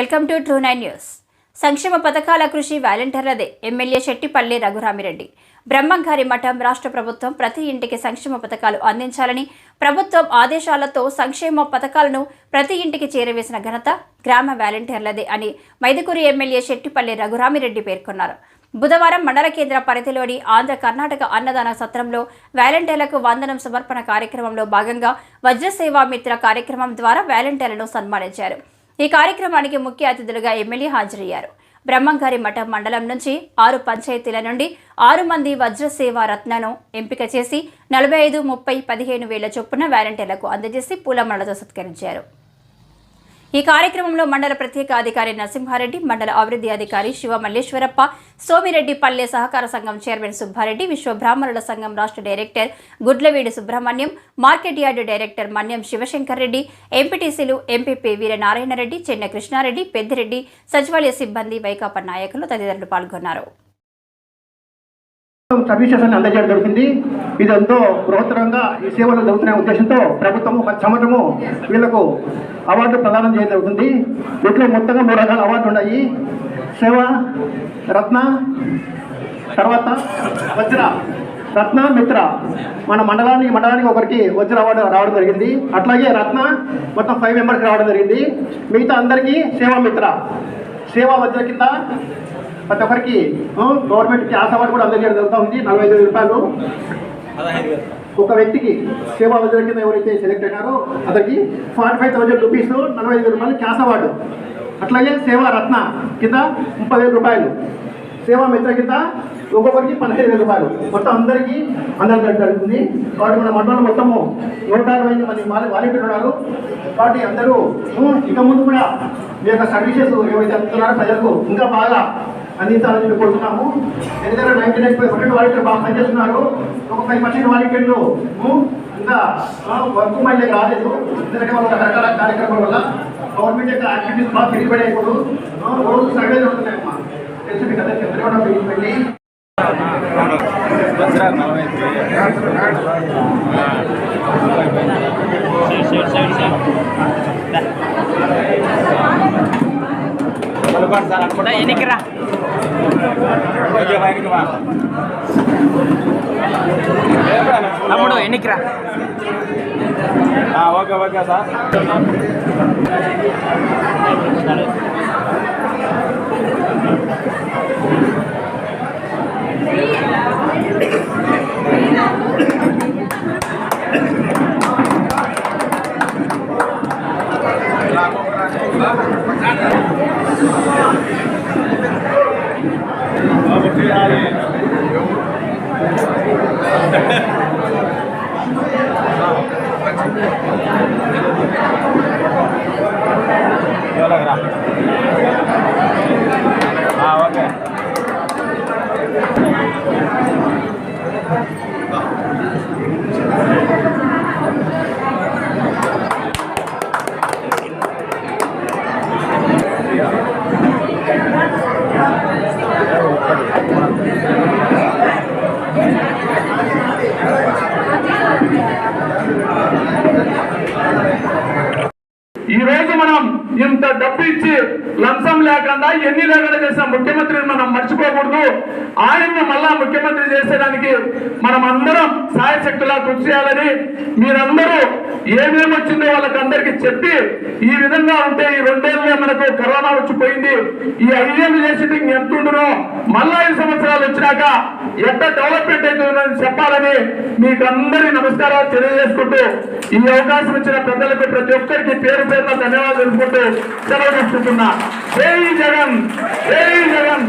Welcome to true nine news. సంక్షేమ పథకాల కృషి వాలంటీర్లదే. ఎమ్మెల్యే శెట్టిపల్లి రఘురామిరెడ్డి. బ్రహ్మంగారి మఠం రాష్ట్ర ప్రభుత్వం ప్రతి ఇంటికి సంక్షేమ పథకాలు అందించాలని ప్రభుత్వం ఆదేశాలతో సంక్షేమ పథకాలను ప్రతి ఇంటికి చేరవేసిన ఘనత గ్రామ వాలంటీర్లదే అని మైదుకూరు ఎమ్మెల్యే శెట్టిపల్లి రఘురామిరెడ్డి పేర్కొన్నారు. బుధవారం మండల కేంద్ర పరిధిలోని ఆంధ్ర కర్ణాటక అన్నదాన సత్రంలో వాలంటీర్లకు వందనం సమర్పణ కార్యక్రమంలో భాగంగా వజ్రసేవా మిత్ర కార్యక్రమం ద్వారా వాలంటీర్లను సన్మానించారు. ఈ కార్యక్రమానికి ముఖ్య అతిథులుగా ఎమ్మెల్యే హాజరయ్యారు. బ్రహ్మంగారి మఠం మండలం నుంచి ఆరు పంచాయతీల నుండి ఆరు మంది వజ్రసేవా రత్నను ఎంపిక చేసి నలభై ఐదు ముప్పై పదిహేను వేల చొప్పున వాలంటీర్లకు అందజేసి పూలమాలతో సత్కరించారు. ఈ కార్యక్రమంలో మండల ప్రత్యేక అధికారి నరసింహారెడ్డి మండల అభివృద్ధి అధికారి శివ మల్లేశ్వరప్ప సోమిరెడ్డి పల్లె సహకార సంఘం చైర్మన్ సుబ్బారెడ్డి విశ్వ బ్రాహ్మణుల సంఘం రాష్ట్ర director Gudlavidi Subrahmanyam market yard director Manyam Sivashankar Reddy ఎంపీటీసీలు ఎంపీపీ వీరనారాయణరెడ్డి చెన్న కృష్ణారెడ్డి పెద్దిరెడ్డి సచివాలయ సిబ్బంది వైకాపా నాయకులు తదితరులు పాల్గొన్నారు. సర్వీసెస్ అని అందజేయడం జరుగుతుంది ఇది ఎంతో బృహత్తరంగా ఈ సేవలు జరుగుతున్న ఉద్దేశంతో ప్రభుత్వము ప్రతి సంవత్సరము వీళ్ళకు అవార్డు ప్రదానం చేయడం జరుగుతుంది వీటిలో మొత్తంగా మూడు రకాల అవార్డు ఉన్నాయి. సేవ రత్న తర్వాత వజ్ర. రత్న మిత్ర. మన మండలానికి మండలానికి ఒకరికి వజ్ర అవార్డు రావడం జరిగింది. అట్లాగే రత్న మొత్తం ఫైవ్ మెంబర్స్కి రావడం జరిగింది. మిగతా అందరికీ సేవా మిత్ర. సేవా వజ్ర కింద ప్రతి ఒక్కరికి గవర్నమెంట్ క్యాష్ అవార్డు కూడా అందజేయడం జరుగుతూ ఉంది నలభై ఐదు రూపాయలు. ఒక వ్యక్తికి సేవా వజ్ర కింద ఎవరైతే సెలెక్ట్ అయినారో అతనికి ఫార్టీ ఫైవ్ థౌసండ్ రూపీస్ నలభై ఐదు రూపాయలు క్యాష్ అవార్డు. అట్లాగే సేవా రత్న కింద ముప్పై వేల రూపాయలు. సేవా మిత్ర కింద ఒక్కొక్కరికి పదిహేను వేల రూపాయలు. మొత్తం అందరికీ అందరం జరుగుతుంది. కాబట్టి మన మండలం మొత్తము నూట అరవై ఐదు మంది వాలి వాలంటీర్లు ఉన్నారు. కాబట్టి అందరూ ఇక ముందు కూడా మీ యొక్క సర్వీసెస్ ఏవైతే అందుతున్నారో ప్రజలకు ఇంకా బాగా అందించాలని చెప్పి కోరుతున్నాము ఎందుకంటే నైన్టీ నైన్ పర్సెంట్ వాలంటీర్ బాగా పనిచేస్తున్నారు. ఒక ఫైవ్ పర్సెంట్ వాలంటీర్లు ఇంకా వర్క్ మళ్ళీ రాలేదు. ఎందుకంటే వాళ్ళ రకరకాల కార్యక్రమాల వల్ల గవర్నమెంట్ యొక్క యాక్టివిటీస్ బాగా పెరిగిపోయాయి ఇప్పుడు. రోజు సర్వేలు ఉంటున్నాయమ్మా తెలుసు మీకు అందరికీ అందరూ కూడా పెరిగిపోయి ఎన్నికరా తమ్ముడు ఎన్నికరా okay okay sir Yo la grabo. Ah, ok. Thank you. ముఖ్యమంత్రి చేసేదానికి మనం అందరం సాయశక్తులా కృషి చేయాలని మీరందరూ ఏమేమి వచ్చిందో వాళ్ళకందరికీ చెప్పి ఈ విధంగా ఉంటే ఈ రెండేళ్ళే మనకు కరోనా వచ్చిపోయింది ఈ ఐదేళ్ళు చేసింది ఎంత ఉండునో మళ్ళా ఐదు సంవత్సరాలు వచ్చినాక ఎంత డెవలప్మెంట్ అవుతుందని చెప్పాలని మీకు అందరి నమస్కారాలు తెలియజేసుకుంటూ ఈ అవకాశం ఇచ్చిన పెద్దలకు ప్రతి ఒక్కరికి పేరు పేరున ధన్యవాదాలు తెలుపుకుంటూ సెలవు తీసుకుంటున్నా. జై జగన్! జై జగన్!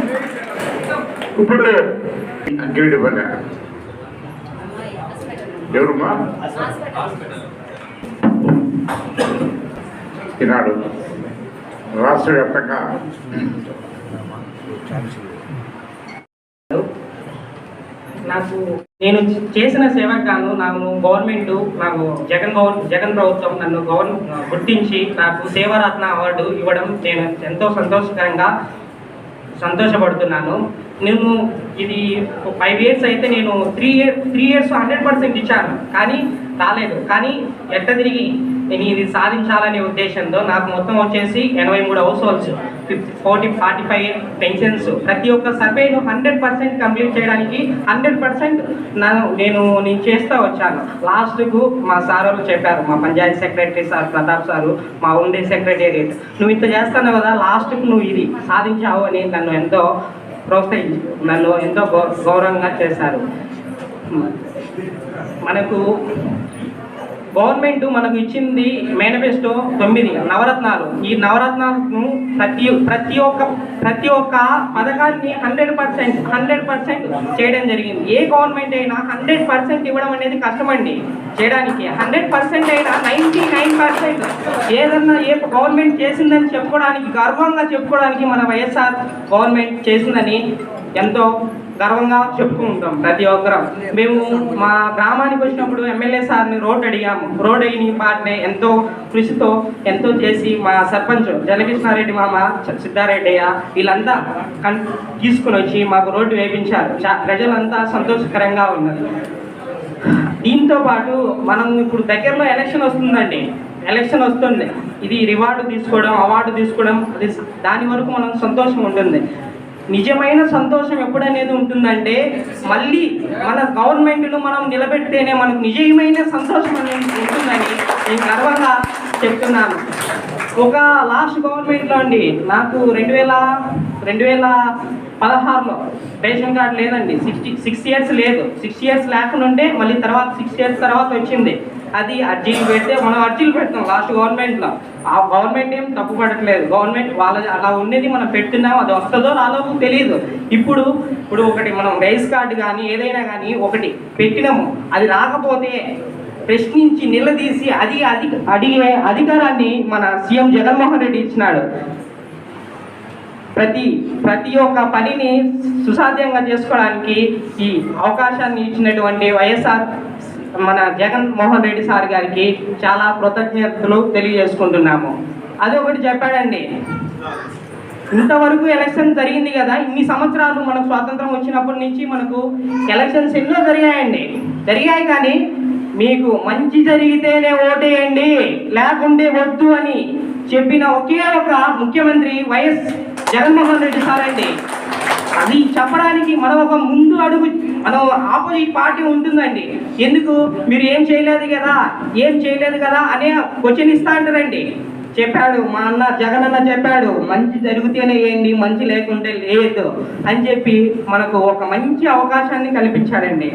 ఇప్పుడు అంగిరెడ్డి పల్లె ఎవరుమా ఈనాడు రాష్ట్ర వ్యాప్తంగా నాకు నేను చేసిన సేవకు గాను నాకు గవర్నమెంట్ నాకు జగన్ గవర్ జగన్ ప్రభుత్వం నన్ను గవర్న గుర్తించి నాకు సేవారత్న అవార్డు ఇవ్వడం నేను ఎంతో సంతోషకరంగా సంతోషపడుతున్నాను. నేను ఇది ఫైవ్ ఇయర్స్ అయితే నేను three year three years hundred percent ఇచ్చాను. కానీ రాలేదు. కానీ ఎట్ట తిరిగి నేను ఇది సాధించాలనే ఉద్దేశంతో నాకు మొత్తం వచ్చేసి ఎనభై మూడు households fifty forty forty five pensions ప్రతి ఒక్క సర్వేను హండ్రెడ్ పర్సెంట్ కంప్లీట్ చేయడానికి హండ్రెడ్ పర్సెంట్ నేను నేను చేస్తూ వచ్చాను. లాస్ట్కు మా సార్ వాళ్ళు చెప్పారు మా panchayat secretary sir Pratap sir మా ఉండే సెక్రటేరియట్ నువ్వు ఇంత చేస్తాను కదా లాస్ట్కు నువ్వు ఇది సాధించావు అని నన్ను ఎంతో ప్రోత్సహించి నన్ను ఎంతో గౌ గౌరవంగా చేశారు. మనకు గవర్నమెంట్ మనకు ఇచ్చింది మేనిఫెస్టో తొమ్మిది నవరత్నాలు. ఈ నవరత్నాలను ప్రతి ప్రతి ఒక్క ప్రతి ఒక్క పథకాన్ని హండ్రెడ్ పర్సెంట్ హండ్రెడ్ పర్సెంట్ చేయడం జరిగింది. ఏ గవర్నమెంట్ అయినా హండ్రెడ్ పర్సెంట్ ఇవ్వడం అనేది కష్టమండి చేయడానికి. హండ్రెడ్ పర్సెంట్ అయినా నైంటీ నైన్ పర్సెంట్ ఏదన్నా ఏ గవర్నమెంట్ చేసిందని చెప్పుకోవడానికి గర్వంగా చెప్పుకోవడానికి మన వైఎస్ఆర్ గవర్నమెంట్ చేసిందని ఎంతో గర్వంగా చెప్పుకుంటాం ప్రతి ఒక్కరం. మేము మా గ్రామానికి వచ్చినప్పుడు ఎమ్మెల్యే సార్ని రోడ్ అడిగాము. రోడ్ అయిన పాటనే ఎంతో కృషితో ఎంతో చేసి మా సర్పంచ్ జనకృష్ణారెడ్డి మామ సిద్ధారెడ్డయ్య వీళ్ళంతా కన్ తీసుకుని వచ్చి మాకు రోడ్డు వేయించారు చా- ప్రజలంతా సంతోషకరంగా ఉన్నది దీంతో పాటు మనం ఇప్పుడు దగ్గరలో ఎలక్షన్ వస్తుందండి. ఎలక్షన్ వస్తుంది. ఇది రివార్డు తీసుకోవడం అవార్డు తీసుకోవడం అది దాని వరకు మనం సంతోషం ఉంటుంది. నిజమైన సంతోషం ఎప్పుడనేది ఉంటుందంటే మళ్ళీ మన గవర్నమెంట్ను మనం నిలబెడితేనే మనకు నిజమైన సంతోషం అనేది ఉంటుందని నేను గర్వంగా చెప్తున్నాను. ఒక లాస్ట్ గవర్నమెంట్లో అండి నాకు రెండు వేల రెండు వేల పదహారులో రేషన్ కార్డు లేదండి. సిక్స్టీ సిక్స్ ఇయర్స్ లేదు. సిక్స్ ఇయర్స్ లేకుండా ఉంటే మళ్ళీ తర్వాత సిక్స్ ఇయర్స్ తర్వాత వచ్చింది. అది అర్జీలు పెడితే మనం అర్జీలు పెడతాం లాస్ట్ గవర్నమెంట్లో. ఆ గవర్నమెంట్ ఏం తప్పు పడట్లేదు. గవర్నమెంట్ వాళ్ళ అలా ఉండేది మనం పెడుతున్నాం అది వస్తుందో రాదో తెలియదు ఇప్పుడు ఇప్పుడు ఒకటి మనం రైస్ కార్డు కానీ ఏదైనా కానీ ఒకటి పెట్టినాము. అది రాకపోతే ప్రశ్నించి నిలదీసి అది అది అడిగే అధికారాన్ని మన సీఎం జగన్మోహన్ రెడ్డి ఇచ్చినాడు. ప్రతి ప్రతి ఒక్క పనిని సుసాధ్యంగా చేసుకోవడానికి ఈ అవకాశాన్ని ఇచ్చినటువంటి వైఎస్ఆర్ మన జగన్మోహన్ రెడ్డి సార్ గారికి చాలా కృతజ్ఞతలు తెలియజేసుకుంటున్నాము. అదొకటి ఒకటి చెప్పాడండి. ఇంతవరకు ఎలక్షన్ జరిగింది కదా ఇన్ని సంవత్సరాలు మనకు స్వాతంత్రం వచ్చినప్పటి నుంచి మనకు ఎలక్షన్స్ ఎన్నో జరిగాయండి. జరిగాయి కానీ మీకు మంచి జరిగితేనే ఓటేయండి లేకుంటే వద్దు అని చెప్పిన ఒకే ఒక ముఖ్యమంత్రి వైఎస్ జగన్మోహన్ రెడ్డి సార్ అండి. అది చెప్పడానికి మనం ఒక ముందు అడుగు మనం ఆపోజిట్ పార్టీ ఉంటుందండి. ఎందుకు? మీరు ఏం చేయలేదు కదా? ఏం చేయలేదు కదా? అనే క్వశ్చన్ ఇస్తా అంటారండి. చెప్పాడు మా అన్న జగన్ అన్న చెప్పాడు మంచి జరిగితేనే ఏంటి మంచి లేకుంటే లేదు అని చెప్పి మనకు ఒక మంచి అవకాశాన్ని కల్పించాడండి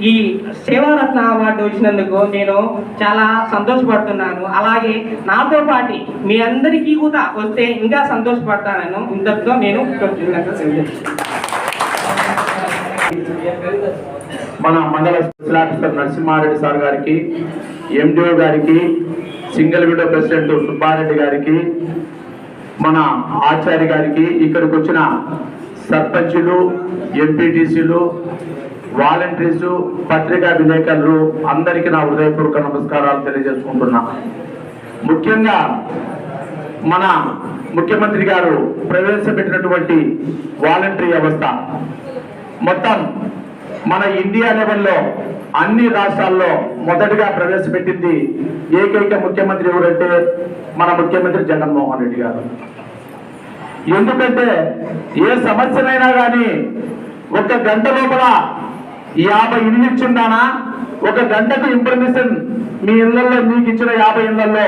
ఈ సేవారత్న అవార్డు వచ్చినందుకు నేను చాలా సంతోషపడుతున్నాను. అలాగే నాతో పాటు మీ అందరికీ కూడా వస్తే ఇంకా సంతోషపడతాను ఇంతతో నేను మన మండల స్పెషల్ ఆఫీసర్ నరసింహారెడ్డి సార్ గారికి ఎండిఓ గారికి సింగిల్ విండో ప్రెసిడెంట్ సుబ్బారెడ్డి గారికి మన ఆచార్య గారికి ఇక్కడికి వచ్చిన సర్పంచులు ఎంపీటీసీలు వాలంటీర్స్ పత్రికా విలేకరులు అందరికీ నా హృదయపూర్వక నమస్కారాలు తెలియజేసుకుంటున్నా. ముఖ్యంగా మన ముఖ్యమంత్రి గారు ప్రవేశపెట్టినటువంటి వాలంటరీ వ్యవస్థ. మొత్తం మన ఇండియా లెవెల్లో అన్ని రాష్ట్రాల్లో మొదటిగా ప్రవేశపెట్టింది ఏకైక ముఖ్యమంత్రి ఎవరంటే మన ముఖ్యమంత్రి జగన్మోహన్ రెడ్డి గారు. ఎందుకంటే ఏ సమస్యనైనా కానీ ఒక గంట లోపల యాభై ఇల్లు ఇచ్చిందానా ఒక గంటకు ఇన్ఫర్మేషన్ మీ ఇళ్ళలో మీకు ఇచ్చిన యాభై ఇళ్ళలో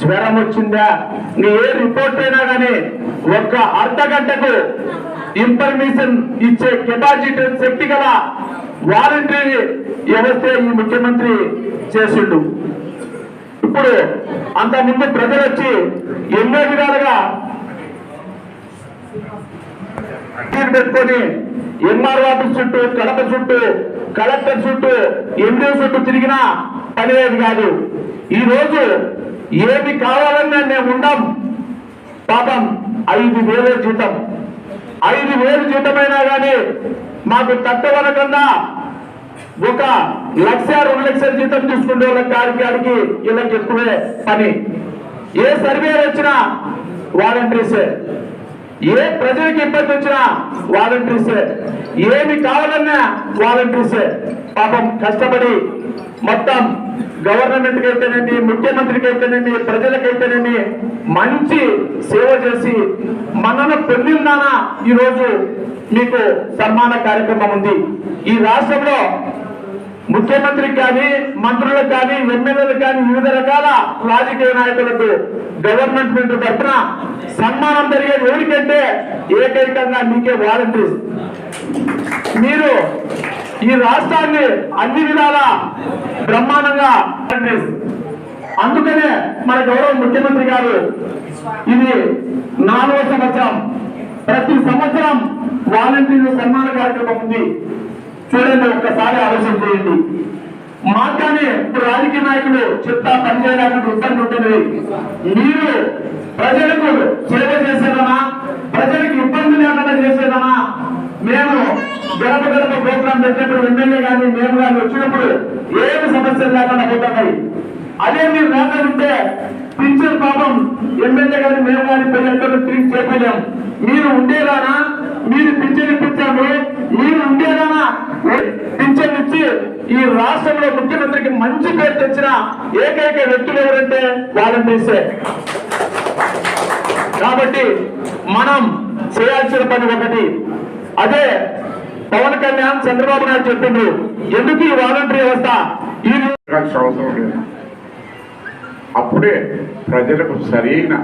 జ్వరం వచ్చిందా? నీ ఏ రిపోర్ట్ అయినా కానీ ఒక్క అర్ధ గంటకు ఇన్ఫర్మేషన్ ఇచ్చే కెపాసిటీ శక్తి గల వాలంటరీ వ్యవస్థ ఈ ముఖ్యమంత్రి చేసిండు. ఇప్పుడు అంత ముందు ప్రజలు వచ్చి ఎన్నో విధాలుగా పెట్టుకొని ఎంఆర్ ఆఫీస్ చుట్టూ కడప చుట్టూ కలెక్టర్ చుట్టూ ఎండిఓ చుట్టూ తిరిగినా పనిలేదు కాదు. ఈ రోజు ఏమి కావాలన్నా మేము ఉండం. పాపం ఐదు వేల జీతం. ఐదు వేలు జీతమైనా కానీ మాకు తట్టవనకన్నా ఒక లక్ష రెండు లక్షల జీతం తీసుకుంటే వాళ్ళకి గారికి గారికి వీళ్ళకి ఎక్కువే పని. ఏ సర్వే వచ్చినా వాలంటీర్సే. ఏ ప్రజలకు ఇబ్బంది వచ్చినా వాలంటీర్సే ఏమి కావాలన్నా వాలంటీర్సే పాపం కష్టపడి మొత్తం గవర్నమెంట్కి అయితేనేమి ముఖ్యమంత్రికి అయితేనేమి ప్రజలకైతేనేమి మంచి సేవ చేసి మనను పొందిందానా ఈరోజు మీకు సన్మాన కార్యక్రమం ఉంది. ఈ రాష్ట్రంలో ముఖ్యమంత్రికి కానీ మంత్రులకు కానీ ఎమ్మెల్యేలకు కానీ వివిధ రకాల రాజకీయ నాయకులకు గవర్నమెంట్ తరఫున సన్మానం జరిగేది ఎవరికంటే ఏకైకంగా మీకే వాలంటీర్స్ మీరు ఈ రాష్ట్రాన్ని అన్ని విధాల బ్రహ్మాండంగా అందుకనే మన గౌరవ ముఖ్యమంత్రి గారు ఇది నాలుగవ సంవత్సరం. ప్రతి సంవత్సరం వాలంటీర్లు సన్మాన కార్యక్రమం ఉంది. చూడండి ఒక్కసారి ఆలోచన చేయండి. మాట్లాడి ఇప్పుడు రాజకీయ నాయకులు చెప్తా పనిచేయడానికి ఇబ్బంది ఉంటుంది మీరు ప్రజలకు సేవ చేసేదనా? ప్రజలకు ఇబ్బంది లేకుండా చేసేదనా? మేము గడప గడప ప్రోగ్రాం పెట్టినప్పుడు ఎమ్మెల్యే కానీ మేము కానీ వచ్చినప్పుడు ఏమి సమస్యలు లేకుండా పోతున్నాయి. అదే మీరు లేకపోతే పింఛన్ పాపం ఎమ్మెల్యే గాని మేము కానీ పోయి తిరిగి చేపలేం మీరు ఉండేదానా? మీరు పింఛన్ ఇప్పించండి. మీరు ఉండేదానా పింఛన్ ఇచ్చి ఈ రాష్ట్రంలో ముఖ్యమంత్రికి మంచి పేరు తెచ్చిన ఏకైక వ్యక్తులు ఎవరంటే వాలంటీర్సే కాబట్టి మనం చేయాల్సిన పని ఒకటి. అదే పవన్ కళ్యాణ్ చంద్రబాబు నాయుడు చెప్పిండ్రు. ఎందుకు ఈ వాలంటీర్ వ్యవస్థ? ఈ అవసరం లేదు. అప్పుడే ప్రజలకు సరైన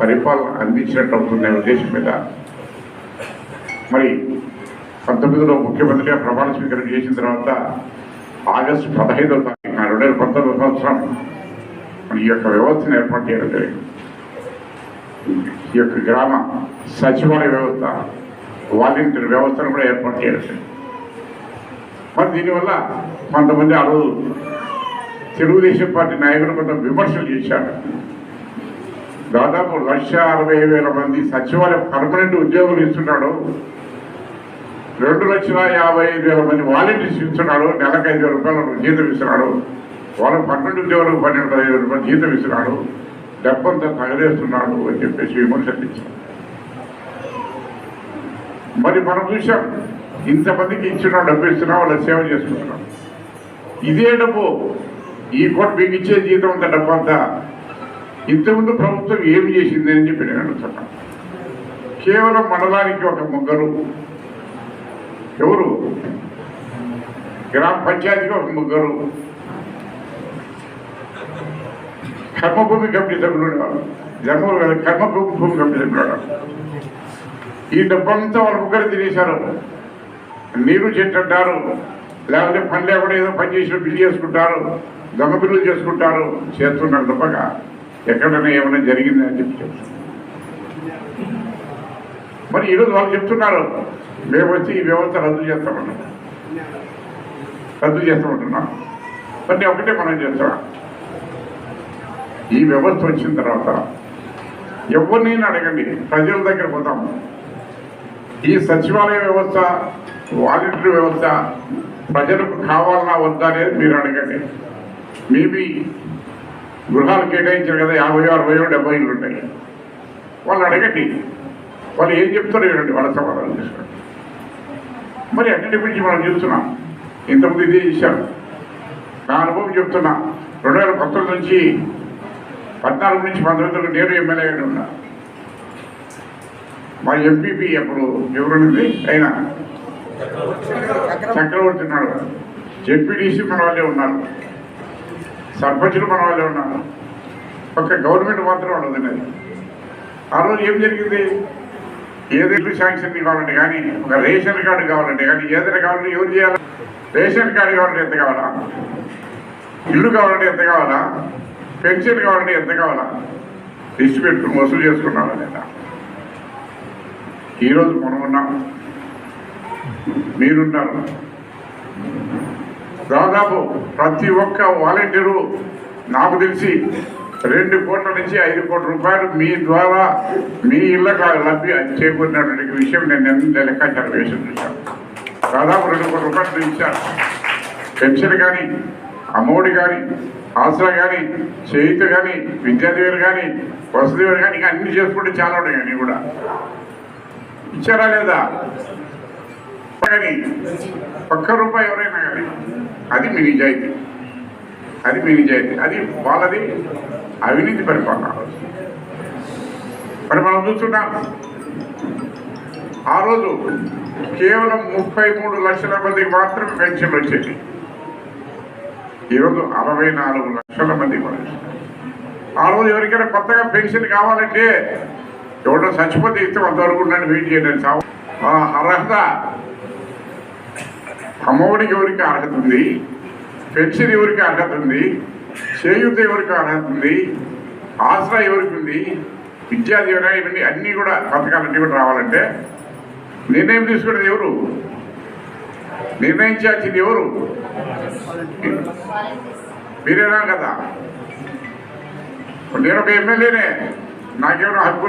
పరిపాలన అందించినట్టు అవుతుందనే ఉద్దేశం మీద మరి పంతొమ్మిదిలో ముఖ్యమంత్రిగా ప్రమాణ స్వీకరణ చేసిన తర్వాత ఆగస్టు పదహైదవ తారీఖున రెండు వేల పంతొమ్మిది సంవత్సరం మన ఈ యొక్క వ్యవస్థను ఏర్పాటు చేయడం జరిగింది. ఈ యొక్క గ్రామ సచివాలయ వ్యవస్థ వాలంటీర్ వ్యవస్థను కూడా ఏర్పాటు చేయడం జరిగింది. మరి దీనివల్ల కొంతమంది ఆ రోజు తెలుగుదేశం పార్టీ నాయకులు కొంత విమర్శలు చేశారు. దాదాపు లక్ష అరవై వేల మంది సచివాలయం పర్మనెంట్ ఉద్యోగులు ఇస్తున్నాడు. రెండు లక్షల యాభై ఐదు వేల మంది వాలంటీర్స్ ఇస్తున్నాడు నెలకు ఐదు వేల రూపాయలు జీతం ఇస్తున్నాడు వాళ్ళు పన్నెండు ఉద్యోగులకు పన్నెండు పదిహేను రూపాయలు జీతం ఇస్తున్నాడు డబ్బంతా తగలేస్తున్నాడు అని చెప్పేసి విమర్శలు ఇచ్చారు మరి మనం చూసాం ఇంతమందికి ఇచ్చిన డబ్బు ఇస్తున్నాం వాళ్ళ సేవ చేసుకుంటున్నాం ఇదే డబ్బు ఈ కోట మీకు ఇచ్చే జీతం అంత డబ్బు అంతా ఇంతకుముందు ప్రభుత్వం ఏమి చేసింది అని చెప్పి నేను అడుగుతున్నాను కేవలం మండలానికి ఒక ముగ్గురు ఎవరు? గ్రామ పంచాయతీకి ఒక ముగ్గురు. కర్మభూమి కమిటీ సభ్యులు ఉండేవారు జన్మలు కర్మభూమి భూమి కమిటీ సభ్యులు ఈ డబ్బంతా వాళ్ళు ముగ్గురు తినేశారు. నీరు చెట్టు అంటారు లేకపోతే పని లేకుండా ఏదో పని చేసిన బిల్లు చేసుకుంటారు. దొంగ బిల్లు చేసుకుంటారు. చేస్తున్నారు తప్పక. ఎక్కడైనా ఏమైనా జరిగిందని చెప్పి చెప్తున్నారు మరి ఈరోజు వాళ్ళు చెప్తున్నారు మేము వచ్చి ఈ వ్యవస్థ రద్దు చేస్తామన్నాం రద్దు చేస్తామంటున్నాం. మరి నేను ఒకటే మనం చేస్తాం. ఈ వ్యవస్థ వచ్చిన తర్వాత ఎవరినైనా అడగండి. ప్రజల దగ్గర పోతాము. ఈ సచివాలయ వ్యవస్థ వాలంటీర్ వ్యవస్థ ప్రజలకు కావాలన్నా వద్దా అనేది మీరు అడగండి. మేబీ గృహాలు కేటాయించారు కదా యాభై అరవై డెబ్బై ఇళ్ళు ఉంటాయి. వాళ్ళు అడగండి. వాళ్ళు ఏం చెప్తారో వాళ్ళ సమాధానం చేసుకోండి. మరి అన్నిటి గురించి మనం చూస్తున్నాం. ఇంతకుముందు ఇదే చేశారు నా అనుభవం చెప్తున్నా. రెండు వేల పంతొమ్మిది నుంచి పద్నాలుగు నుంచి పంతొమ్మిది నేను ఎమ్మెల్యే ఉన్నా మా ఎంపీపీ అప్పుడు ఎవరున్నది అయినా. చక్రవర్తి ఉన్నాడు. జెడ్పీటీసీ మన వాళ్ళే ఉన్నారు. సర్పంచులు మన వాళ్ళే ఉన్నారు. ఒక గవర్నమెంట్ మాత్రం ఉండదు ఆ రోజు ఏం జరిగింది? ఏదైనా శాంక్షన్ కావాలంటే కానీ ఒక రేషన్ కార్డు కావాలంటే కానీ ఏదైనా కావాలంటే ఏం చేయాలి? రేషన్ కార్డు కావాలంటే ఎంత కావాలా? ఇల్లు కావాలంటే ఎంత కావాలా? పెన్షన్ కావాలంటే ఎంత కావాలా? లిస్ట్ పెట్టుకుని వసూలు చేసుకున్నాను నేను ఈరోజు మనం ఉన్నాం. మీరున్నారు. దాదాపు ప్రతి ఒక్క వాలంటీరు నాకు తెలిసి రెండు కోట్ల నుంచి ఐదు కోట్ల రూపాయలు మీ ద్వారా మీ ఇళ్ళకు లబ్ధి చేకూరినటువంటి విషయం నేను ఎంత లెక్కాచారం వేసి చూశాను. దాదాపు రెండు కోట్ల రూపాయలు ఇచ్చారు పెన్షన్ కానీ అమ్మఒడి కానీ ఆసరా కానీ చేయిత కానీ విద్యాదేవులు కానీ వసతివేలు కానీ ఇంకా అన్ని చేసుకుంటే చాలా ఉన్నాయి కూడా. ఇచ్చారా లేదా? కానీ ఒక్క రూపాయి ఎవరైనా కానీ అది మీ నిజాయితీ. అది మీ నిజాయితీ. అది వాళ్ళది అవినీతి పరిపాలన. మరి మనం చూస్తున్నాం. ఆ రోజు కేవలం ముప్పై మూడు లక్షల మందికి మాత్రం పెన్షన్ వచ్చేది. ఈరోజు అరవై నాలుగు లక్షల మంది ఆ రోజు ఎవరికైనా కొత్తగా పెన్షన్ కావాలంటే ఎవడో చచ్చిపోతే ఇస్తే అంతవరకు ఉండండి వెయిట్ చేయండి సాగు అర్హత అమ్మఒడికి ఎవరికి అర్హత ఉంది? పెన్షన్ ఎవరికి అర్హత ఉంది? చేయూత ఎవరికి అర్హత ఉంది? ఆసరా ఎవరికి ఉంది? విద్యా దీవెన ఇవన్నీ అన్నీ కూడా పథకాలన్నీ కూడా రావాలంటే నిర్ణయం తీసుకునేది ఎవరు? నిర్ణయించాల్సింది ఎవరు? మీరేనా కదా? నేను ఒక ఎమ్మెల్యేనే. నాకేమైనా హక్కు